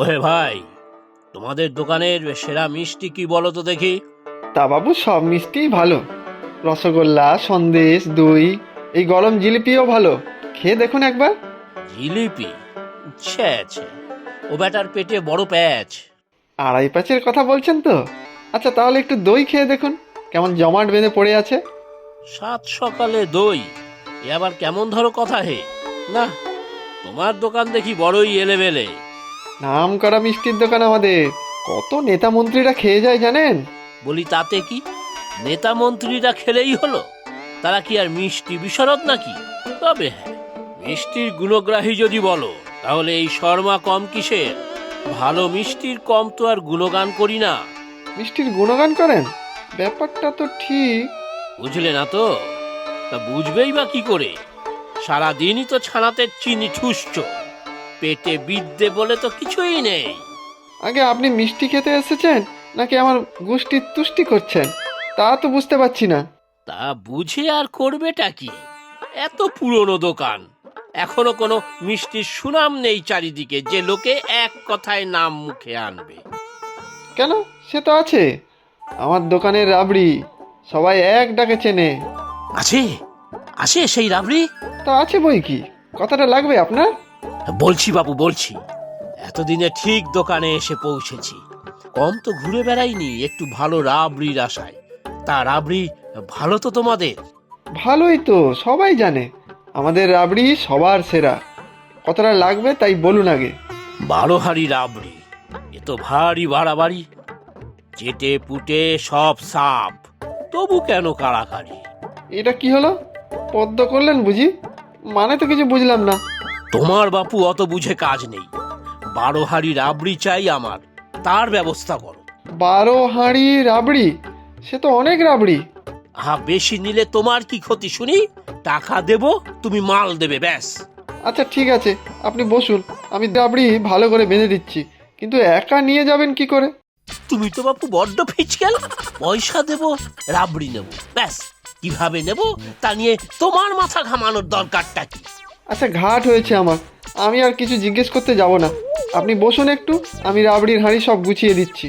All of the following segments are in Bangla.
ওহে ভাই তোমাদের দোকানের সেরা মিষ্টি কি বলো তো দেখি? তা বাবু সব মিষ্টিই ভালো। রসগোল্লা সন্দেশ দই এই গরম জিলিপিও ভালো। খেয়ে দেখুন একবার। জিলিপি? ছ্যা ছ্যা ও ব্যাটার পেটে বড় প্যাচ। আড়াই প্যাচের কথা বলছেন তো? আচ্ছা তাহলে একটু দই খেয়ে দেখুন কেমন জমাট বেঁধে পড়ে আছে। সাত সকালে দই এ আবার কেমন ধরো কথা হে? না তোমার দোকান দেখি বড়ই এলেবেলে। নাম করা মিষ্টির দোকান আমাদের কত নেতা মন্ত্রীরা খেয়ে যায় জানেন? বলি তাতে কি? নেতা মন্ত্রীরা খেলেই হলো? তারা কি আর মিষ্টি বিশরদ নাকি? তবে হ্যাঁ মিষ্টির গুণগ্রাহী যদি বলো তাহলে এই শর্মা কম কিসের? ভালো মিষ্টির কম তো আর গুণগান করি না। মিষ্টির গুণগান করেন? ব্যাপারটা তো ঠিক। বুঝলে না তো? তা বুঝবেই বা কি করে? সারাদিনই তো ছানাতে চিনি ঠুসছ। পেটে বিদ্যে বলে তো কিছুই নেই। আগে আপনি মিষ্টি খেতে এসেছেন নাকি আমার গোষ্ঠীর তুষ্টি করছেন? তা তো বুঝতে পারছি না। তা বুঝে আর করবেটা কি? এত পুরনো দোকান। এখনও কোনো মিষ্টির সুনাম নেই চারিদিকে যে লোকে এক কথায় নাম মুখে আনবে। কেন? সে তো আছে। আমার দোকানের রাবড়ি সবাই এক ডাকে চেনে। আছে? আছে সেই রাবড়ি? তা আছে বই কি? কথাটা লাগবে আপনার? বলছি বাবু বলছি। এতদিনে ঠিক দোকানে এসে পৌঁছেছি। কম তো ঘুরে বেড়াইনি একটু ভালো রাবড়ির আশায়। তা রাবড়ি ভালো তো তোমাদের? ভালোই তো সবাই জানে। আমাদের রাবড়ি সবার সেরা। কতটা লাগবে তাই বলুন আগে। বারো হাড়ি রাবড়ি। এ তো ভারী বাড়াবাড়ি। চেটে পুটে সব সাপ। তবু কেন কাড়াকাড়ি এটা কি হলো? পদ্ম করলেন বুঝি? মানে তো কিছু বুঝলাম না। তোমার বাপু অত বুঝে কাজ নেই। বারো হাড়ি রাবড়ি চাই আমার। তার ব্যবস্থা করো। বারো হাঁড়ি রাবড়ি সে তো অনেক রাবড়ি। আহা বেশি নিলে তোমার কি ক্ষতি শুনি? টাকা দেব তুমি মাল দেবে ব্যাস। আচ্ছা ঠিক আছে আপনি বসুন। আমি রাবড়ি ভালো করে বেঁধে দিচ্ছি। কিন্তু একা নিয়ে যাবেন কি করে? তুমি তো বাপু বড্ড ফিচকেল। পয়সা দেব রাবড়ি নেব। ব্যাস কীভাবে নেব তা নিয়ে তোমার মাথা ঘামানোর দরকারটা কি? আচ্ছা ঘাট হয়েছে আমার। আমি আর কিছু জিজ্ঞেস করতে যাব না। আপনি বসুন একটু আমি রাবড়ির হাঁড়ি সব গুছিয়ে দিচ্ছি।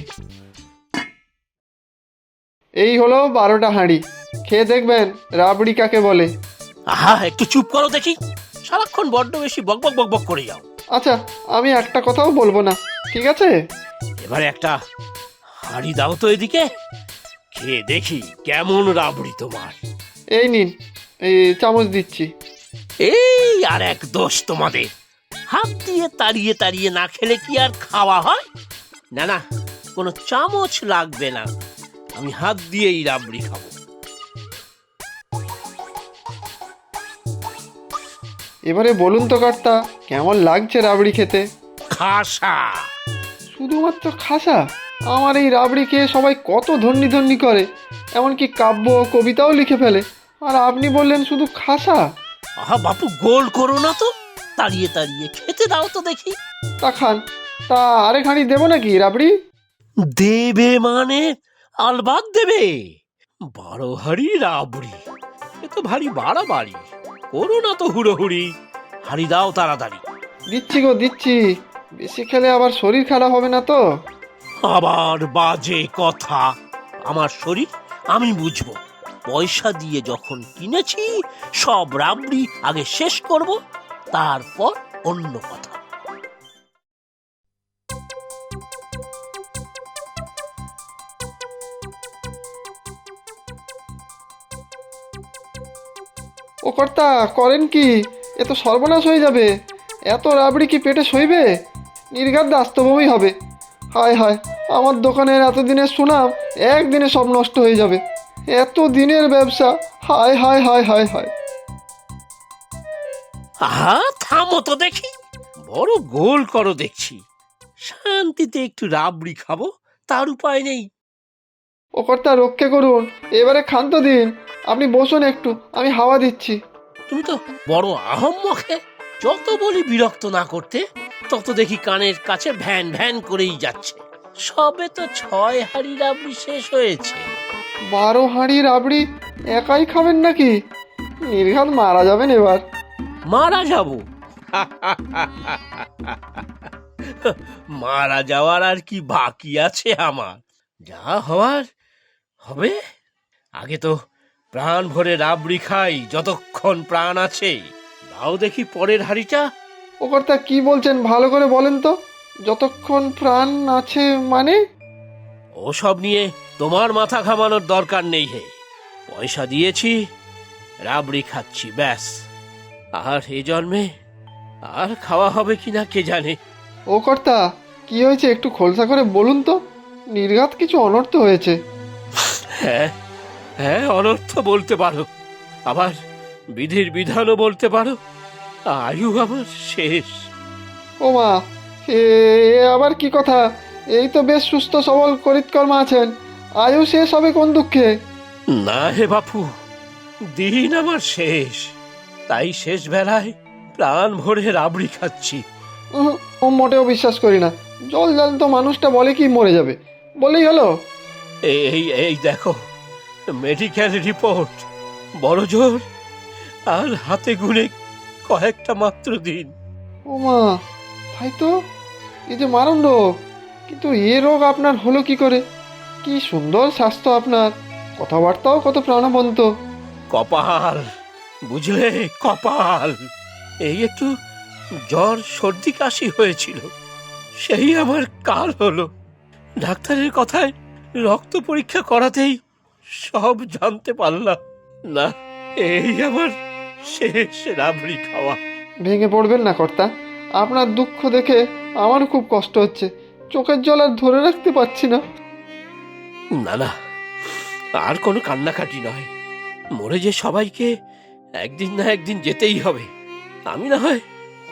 এই হলো বারোটা হাঁড়ি। খেয়ে দেখবেন রাবড়ি কাকে বলে। আহা একটু চুপ করো দেখি। সারাক্ষণ বড্ড বেশি বকবক বকবক করে যাও। আচ্ছা আমি একটা কথাও বলব না ঠিক আছে? এবারে একটা হাঁড়ি দাও তো এদিকে। খেয়ে দেখি কেমন রাবড়ি তোমার। এই নিন এই চামচ দিচ্ছি। এই আর এক দোষ তোমাদের। হাত দিয়ে তাড়িয়ে তাড়িয়ে না খেলে কি আর খাওয়া হয়? না না কোনো চামচ লাগবে না। আমি হাত দিয়েই রাবড়ি খাব। এবারে বলুন তো কর্তা কেমন লাগছে রাবড়ি খেতে? খাসা। শুধুমাত্র খাসা? আমার এই রাবড়ি খেয়ে সবাই কত ধন্যি ধন্যি করে। এমনকি কাব্য কবিতাও লিখে ফেলে। আর আপনি বললেন শুধু খাসা। আহা বাপু গোল করো না তো। তাড়িয়ে তাড়িয়ে খেতে দাও তো দেখি। তা খান। তা আরেক হাঁড়ি দেবো নাকি রাবড়ি? দেবে মানে আলবাদ দেবে? বারো হাড়ি রাবড়ি। এ তো ভারী বাড়াবাড়ি। করো না তো হুড়োহুড়ি। হাড়ি দাও তাড়াতাড়ি। দিচ্ছি গো দিচ্ছি। বেশি খেলে আবার শরীর খারাপ হবে না তো? আবার বাজে কথা। আমার শরীর আমি বুঝব। পয়সা দিয়ে যখন কিনেছি, সব রাবড়ি আগে শেষ করব, তারপর অন্য কথা। ও কর্তা, করেন কি? এ তো সর্বনাশ হয়ে যাবে। এত রাবড়ি কি পেটে সইবে? নির্ঘাত বাস্তবই হবে। হায় হায় আমার দোকানের এতদিনের সুনাম একদিনে সব নষ্ট হয়ে যাবে। এত দিনের ব্যবসা হায় হায় হায় হায় হায়। আহা থামো তো দেখি বড় গোল করো দেখছি। শান্তিতে একটু রাবড়ি খাব তার উপায় নেই। ও কর্তা রক্ষে করুন এবারে ক্ষান্ত দিন। আপনি বসুন একটু আমি হাওয়া দিচ্ছি। তুমি তো বড় আহম্মকে যত বলি বিরক্ত না করতে তত দেখি কানের কাছে ভ্যান ভ্যান করেই যাচ্ছে। সবে তো ছয় হাড়ি রাবড়ি শেষ হয়েছে। বারো হাঁড়ি রাবড়ি একাই খাবেন নাকি? নির্ঘাত মারা যাবেন এবার। মারা যাব। মারা যাওয়ার আর কি বাকি আছে আমার? যা হওয়ার হবে। আগে তো প্রাণ ভরে রাবড়ি খাই যতক্ষণ প্রাণ আছে। দাও দেখি পরের হাড়িটা। ও কর্তা কি বলছেন? ভালো করে বলেন তো। যতক্ষণ প্রাণ আছে মানে? ওসব নিয়ে তোমার মাথা ঘামানোর দরকার নেই হে। পয়সা দিয়েছি রাবড়ি খাচ্ছি ব্যাস। আর এ জন্মে আর খাওয়া হবে কিনা কে জানে? ও কর্তা কি হয়েছে একটু খোলসা করে বলুন তো? নির্ঘাত কিছু অনর্থ হয়েছে। হ্যাঁ হ্যাঁ অনর্থ বলতে পারো। আবার বিধির বিধানও বলতে পারো। আয়ু আমার শেষ। ও মা এ এ আবার কি কথা? এই তো বেশ সুস্থ সবল করিতকর্মা আছেন। আয়ু শেষ হবে কোন দুঃখে? না হে বাপু দিন আমার শেষ। তাই শেষ বেলায় প্রাণ ভরে রাবড়ি খাচ্ছি। উহু, ও মোটেও বিশ্বাস করি না। জল জল তো মানুষটা বলে কি মরে যাবে। বলেই হলো। এই এই এই দেখো মেডিকেল রিপোর্ট বড় জোর আর হাতে গুনে কয়েকটা মাত্র দিন। ও মা তাই তো? এই যে মারণ রোগ কিন্তু এ রোগ আপনার হলো কি করে? কি সুন্দর স্বাস্থ্য আপনার কথাবার্তাও কত প্রাণবন্ত। কপাল বুঝলে? কপাল। এই একটু জ্বর সর্দি কাশি হয়েছিল। সেই আমার কাল হলো। ডাক্তারের কথায় রক্ত পরীক্ষা করাতেই সব জানতে পারলাম। না এই আমার শেষ রাবড়ি খাওয়া। ভেঙে পড়বেন না কর্তা। আপনার দুঃখ দেখে আমারও খুব কষ্ট হচ্ছে। চোখের জল আর ধরে রাখতে পারছি না। না না আর কোনো কান্নাকাটি নয়। মরে যে সবাইকে একদিন না একদিন যেতেই হবে। আমি না হয়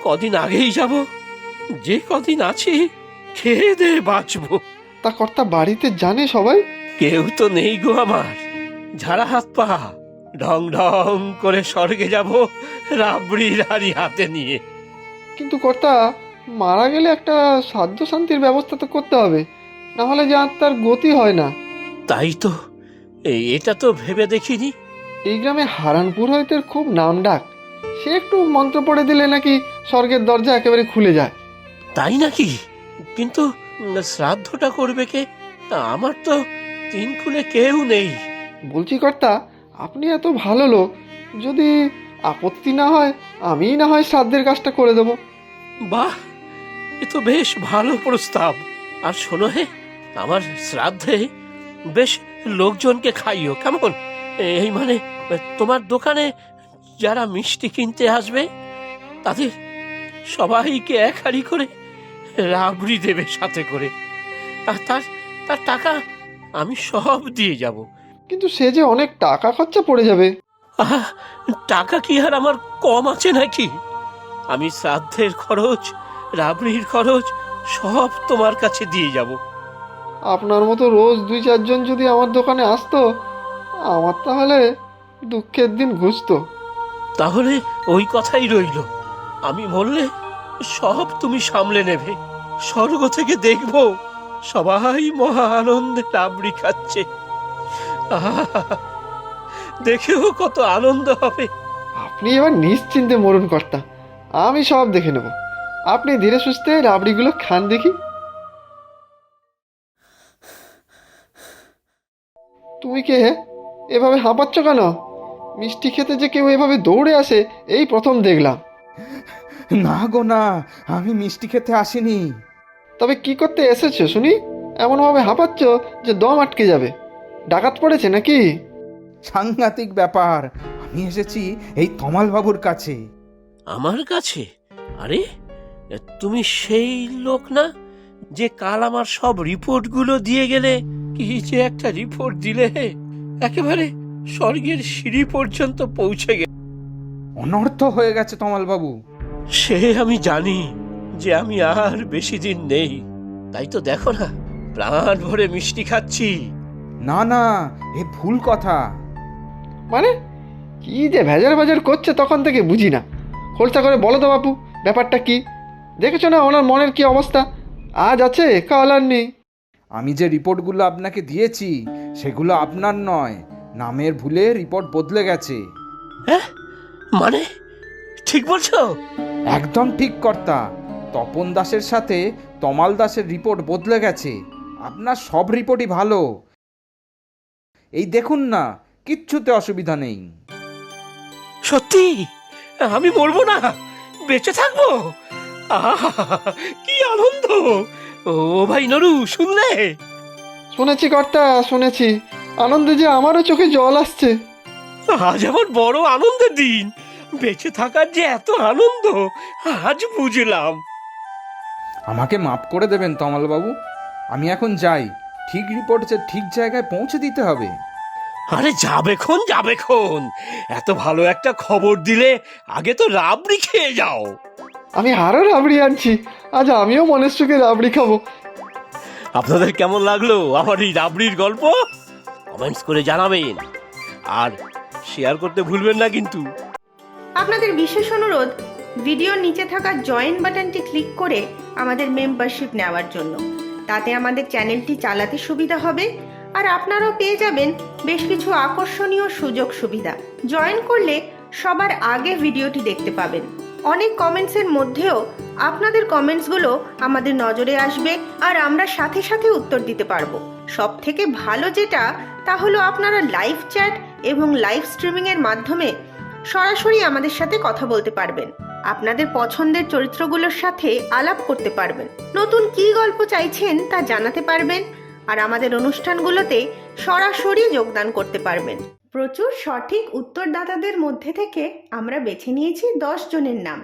কদিন আগেই যাব। যে কদিন আছি খেয়ে দে বাঁচবো। তা কর্তা বাড়িতে জানে সবাই? কেউ তো নেই গো আমার। ঝাড়া হাত পা। ঢং ঢং করে স্বর্গে যাব রাবড়ি হাড়ি হাতে নিয়ে। কিন্তু কর্তা মারা গেলে একটা সাধ্য শান্তির ব্যবস্থা তো করতে হবে না হলে যে আত্মার গতি হয় না। তাই তো এই এটা তো ভেবে দেখিনি। এই গ্রামে হারানপুর পুরোহিতের খুব নাম ডাক। সে একটু মন্ত্র পড়ে দিলে নাকি স্বর্গের দরজা একেবারে খুলে যায়। তাই নাকি? কিন্তু শ্রাদ্ধটা করবে কে? আমার তো তিন খুলে কেউ নেই। বলছি কর্তা আপনি এত ভালো লোক, যদি আপত্তি না হয়, আমিই না হয় শ্রাদ্ধের কাজটা করে দেবো। বাহ, এ তো বেশ ভালো প্রস্তাব। আর শোনো হে, আমার শ্রাদ্ধে বেশ লোকজনকে খাইও, কেমন? এই মানে তোমার দোকানে যারা মিষ্টি কিনতে আসবে, তাদের সবাইকে এক হাড়ি করে রাবড়ি দেবে সাথে করে। আর তার তার টাকা আমি সব দিয়ে যাব। কিন্তু সে যে অনেক টাকা খরচা পড়ে যাবে। আহা টাকা কি আর আমার কম আছে নাকি? আমি শ্রাদ্ধের খরচ রাবড়ির খরচ সব তোমার কাছে দিয়ে যাব। আপনার মতো রোজ দুই চারজন যদি আমার দোকানে আসতো আমার তাহলে দুঃখের দিন ঘুষতো। তাহলে ওই কথাই রইল। আমি বললে সব তুমি সামলে নেবে। স্বর্গ থেকে দেখব সবাই মহা আনন্দে রাবড়ি খাচ্ছে। দেখেও কত আনন্দ হবে। আপনি এবার নিশ্চিন্তে মরুন কর্তা। আমি সব দেখে নেব। আপনি ধীরে সুস্থে রাবড়িগুলো খান দেখি। তুমি কে এভাবে হাঁপাচ্ছ কেন? মিষ্টি খেতে যে কেউ এভাবে দৌড়ে আসে এই প্রথম দেখলাম। না গো না আমি মিষ্টি খেতে আসিনি। তবে কি করতে এসেছ শুনি? এমনভাবে হাঁপাচ্ছ যে দম আটকে যাবে। ডাকাত পড়েছে নাকি? সাংঘাতিক ব্যাপার। আমি এসেছি এই তমাল বাবুর কাছে। আমার কাছে? আরে তুমি সেই লোক না যে কাল আমার সব রিপোর্টগুলো দিয়ে গেলে কি যে একটা রিপোর্ট দিলে? একেবারে স্বর্গের সিঁড়ি পর্যন্ত পৌঁছে গেল অনর্থ হয়ে গেছে তমাল বাবু সে আমি জানি যে আমি আর বেশি দিন নেই। তাই তো দেখো না প্রাণ ভরে মিষ্টি খাচ্ছি। না না এ ভুল কথা। মানে? কি যে ভেজার ভেজার করছে তখন থেকে বুঝি না। খোলসা করে বলো তো বাপু ব্যাপারটা কি? দেখেছ না ওনার মনের কি অবস্থা? আজ আছে কাল আর নেই। আমি যে রিপোর্টগুলো আপনাকে দিয়েছি সেগুলো আপনার নয়। নামের ভুলে রিপোর্ট বদলে গেছে। হ্যাঁ? মানে? ঠিক বলছো? একদম ঠিক কর্তা। তপন দাসের সাথে তমাল দাসের রিপোর্ট বদলে গেছে। আপনার সব রিপোর্টই ভালো। এই দেখুন না কিচ্ছুতে অসুবিধা নেই। সত্যি? আমি মরবো না? বেঁচে থাকব? আহা, কি আনন্দ! ও ভাই নরু শুনলে? শুনেছি কর্তা শুনেছি। আনন্দে যে আমারও চোখে জল আসছে। আজ আমার বড় আনন্দের দিন। বেঁচে থাকার যে এত আনন্দ আজ বুঝলাম। আমাকে মাফ করে দেবেন তমালবাবু। আমি এখন যাই। ঠিক রিপোর্ট যে ঠিক জায়গায় পৌঁছে দিতে হবে। আরে যাবে খন যাবে খন। এত ভালো একটা খবর দিলে আগে তো রাবড়ি খেয়ে যাও। আমি আরও রাবড়ি আনছি। আজ আমিও মনের সুখে রাবড়ি খাব। আপনাদের কেমন লাগল আমার এই রাবড়ির গল্প? কমেন্টস করে জানাবেন। আর শেয়ার করতে ভুলবেন না কিন্তু। আপনাদের বিশেষ অনুরোধ ভিডিওর নিচে থাকা জয়েন বাটনটি ক্লিক করে আমাদের মেম্বারশিপ নেওয়ার জন্য। তাতে আমাদের চ্যানেলটি চালাতে সুবিধা হবে। আর আপনারাও পেয়ে যাবেন বেশ কিছু আকর্ষণীয় সুযোগ সুবিধা। জয়েন করলে সবার আগে ভিডিওটি দেখতে পাবেন। অনেক কমেন্টসের মধ্যেও আপনাদের কমেন্টসগুলো আমাদের নজরে আসবে আর আমরা সাথে সাথে উত্তর দিতে পারব। সব থেকে ভালো যেটা, তা হলো আপনারা লাইভ চ্যাট এবং লাইভ স্ট্রিমিংয়ের মাধ্যমে সরাসরি আমাদের সাথে কথা বলতে পারবেন। আপনাদের পছন্দের চরিত্রগুলোর সাথে আলাপ করতে পারবেন। নতুন কী গল্প চাইছেন তা জানাতে পারবেন আর আমাদের অনুষ্ঠানগুলোতে সরাসরি যোগদান করতে পারবেন। প্রচুর সঠিক উত্তরদাতাদের মধ্যে থেকে আমরা বেছে নিয়েছি দশ জনের নাম।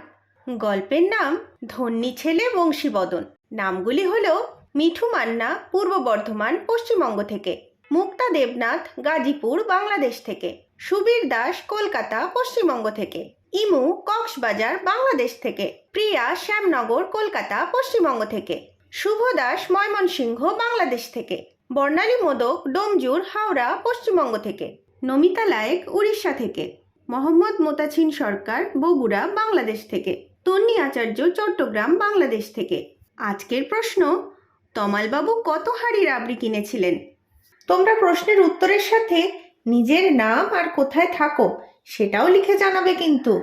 গল্পের নাম ধন্যী ছেলে বংশীবদন। নামগুলি হল মিঠু মান্না, পূর্ব বর্ধমান, পশ্চিমবঙ্গ থেকে, মুক্তা দেবনাথ, গাজীপুর, বাংলাদেশ থেকে, সুবীর দাস, কলকাতা, পশ্চিমবঙ্গ থেকে। ইমু কক্সবাজার, বাংলাদেশ থেকে, প্রিয়া শ্যামনগর, কলকাতা, পশ্চিমবঙ্গ থেকে, শুভ দাস, ময়মনসিংহ, বাংলাদেশ থেকে, বর্ণালী মোদক, ডোমজুর, হাওড়া, পশ্চিমবঙ্গ থেকে, নমিতা লায়েক, উড়িষ্যা থেকে, মোহাম্মদ মোতাছিন সরকার, বগুড়া, বাংলাদেশ থেকে, তন্নি আচার্য, চট্টগ্রাম, বাংলাদেশ থেকে। আজকের প্রশ্ন, তমালবাবু কত হাড়ি রাবড়ি কিনেছিলেন? তোমরা প্রশ্নের উত্তরের সাথে নিজের নাম আর কোথায় থাকো সেটাও লিখে জানাবে কিন্তু।